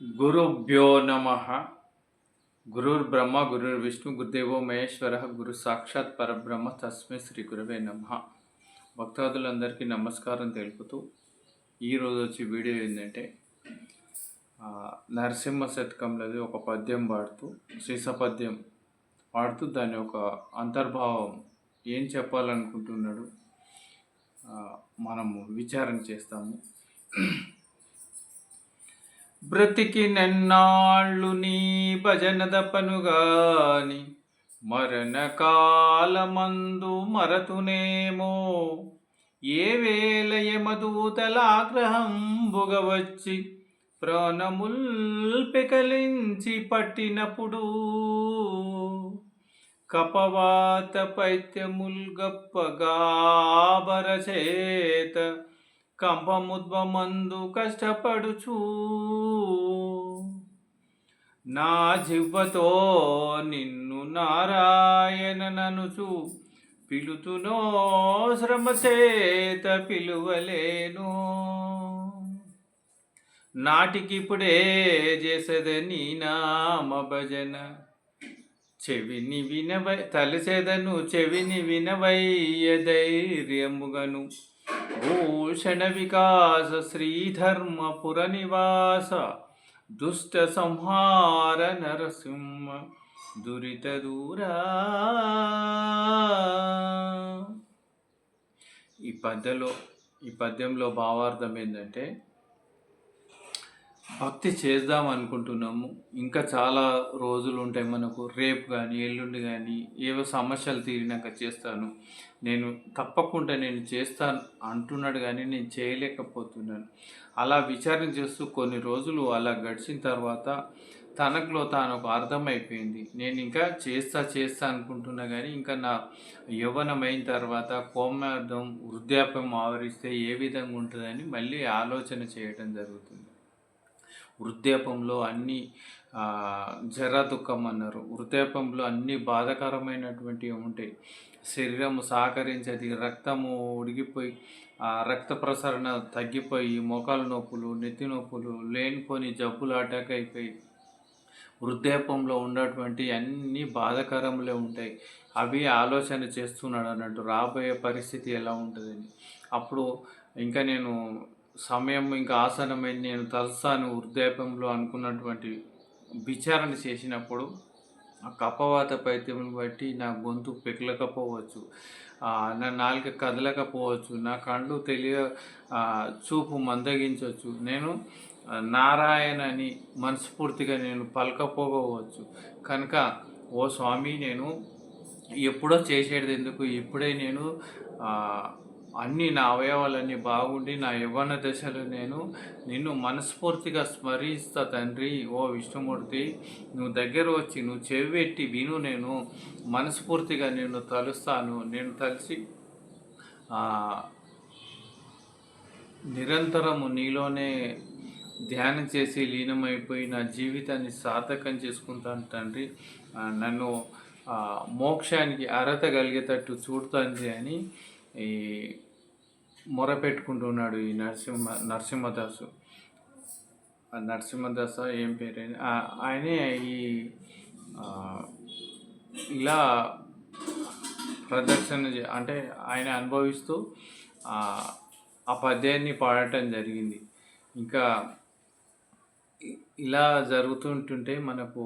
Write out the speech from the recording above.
గురుభ్యో నమ. గురుర్ బ్రహ్మ గురుర్ విష్ణు గురుదేవో మహేశ్వర గురు సాక్షాత్ పరబ్రహ్మ తస్మై శ్రీ గురువే నమ. భక్తాదులందరికీ నమస్కారం తెలుపుతూ ఈరోజు వచ్చి వీడియో ఏంటంటే నరసింహ శతకంలోది ఒక పద్యం పాడుతూ శ్రీసపద్యం పాడుతూ దాని ఒక అంతర్భావం ఏం చెప్పాలనుకుంటున్నాడు మనము విచారణ చేస్తాము. బ్రతికి నెన్నాళ్ళు నీ భజన దపనుగాని మరతునేమో. ఏ వేళ యమదూతల ఆగ్రహం బుగవచ్చి ప్రాణముల్ పెకలించి పట్టినప్పుడు కపవాత పైత్యముల్ గప్పగా చేత కంపముద్వమందు కష్టపడుచు నా జివ్వతో నిన్ను నారాయణననుచు పిలుతునో శ్రమచేత పిలువలేను. నాటికిప్పుడే చేసేదని నామ భజన. చెవిని వినవై తలసేదను చెవిని వినవయ్య ధైర్యముగను. భూషణ వికాస శ్రీధర్మపుర నివాస దుష్ట సంహార నరసింహ దురిత దూరా ఈ పద్యలో ఈ పద్యంలో భావార్థం ఏంటంటే భక్తి చేద్దాం అనుకుంటున్నాము. ఇంకా చాలా రోజులు ఉంటాయి మనకు. రేపు కానీ ఎల్లుండి కానీ ఏవో సమస్యలు తీరినాక చేస్తాను. నేను తప్పకుండా నేను చేస్తాను అంటున్నాడు కానీ నేను చేయలేకపోతున్నాను. అలా విచారణ చేస్తూ కొన్ని రోజులు అలా గడిచిన తర్వాత తనకులో తాను ఒక అర్థమైపోయింది. నేను ఇంకా చేస్తా చేస్తా అనుకుంటున్నా కానీ ఇంకా నా యవ్వనమైన అయిన తర్వాత కోమార్థం వృద్ధాప్యం ఆవరిస్తే ఏ విధంగా ఉంటుందని మళ్ళీ ఆలోచన చేయడం జరుగుతుంది. వృద్ధాపంలో అన్ని జర దుఃఖం అన్నారు. వృద్ధాపంలో అన్ని బాధాకరమైనటువంటివి ఉంటాయి. శరీరం సహకరించేది రక్తము ఉడిగిపోయి ఆ రక్త ప్రసరణ తగ్గిపోయి మోకాలు నొప్పులు నెత్తి నొప్పులు లేనిపోని జబ్బులు అటాక్ అయిపోయి వృద్ధాపంలో ఉన్నటువంటి అన్ని బాధాకరములే ఉంటాయి. అవి ఆలోచన చేస్తున్నాడు అన్నట్టు రాబోయే పరిస్థితి ఎలా ఉంటుందని. అప్పుడు ఇంకా నేను సమయం ఇంకా ఆసనమైంది నేను తలసాను వృద్ధాపంలో అనుకున్నటువంటి విచారణ చేసినప్పుడు ఆ కపవాత పైత్యం బట్టి నా గొంతు పెకలకపోవచ్చు నా నాలుక కదలకపోవచ్చు. నా కళ్ళు తెలియ చూపు మందగించవచ్చు నేను నారాయణని నారాయణ అని మనస్ఫూర్తిగా నేను పలకపోవచ్చు. కనుక ఓ స్వామి నేను ఎప్పుడో చేసేది ఎందుకు? ఇప్పుడే నేను అన్ని నా అవయవాలన్నీ బాగుండి నా యవ్వన దశలో నేను నిన్ను మనస్ఫూర్తిగా స్మరిస్తా తండ్రి. ఓ విష్ణుమూర్తి నువ్వు దగ్గర వచ్చి నువ్వు చెవి పెట్టి విను నేను. మనస్ఫూర్తిగా నిన్ను తలుస్తాను. నేను తలిసి నిరంతరము నీలోనే ధ్యానం చేసి లీనమైపోయి నా జీవితాన్ని సార్థకం చేసుకుంటాను తండ్రి. నన్ను మోక్షానికి అర్హత కలిగేటట్టు చూడుతుంది అని ఈ మొరపెట్టుకుంటున్నాడు ఈ నరసింహ నరసింహదాసు. నరసింహదాస ఏం పేరు ఆయనే ఈ ఇలా ప్రదర్శన అంటే ఆయన అనుభవిస్తూ ఆ, పద్యాన్ని పాడటం జరిగింది. ఇంకా ఇలా జరుగుతుంటుంటే మనకు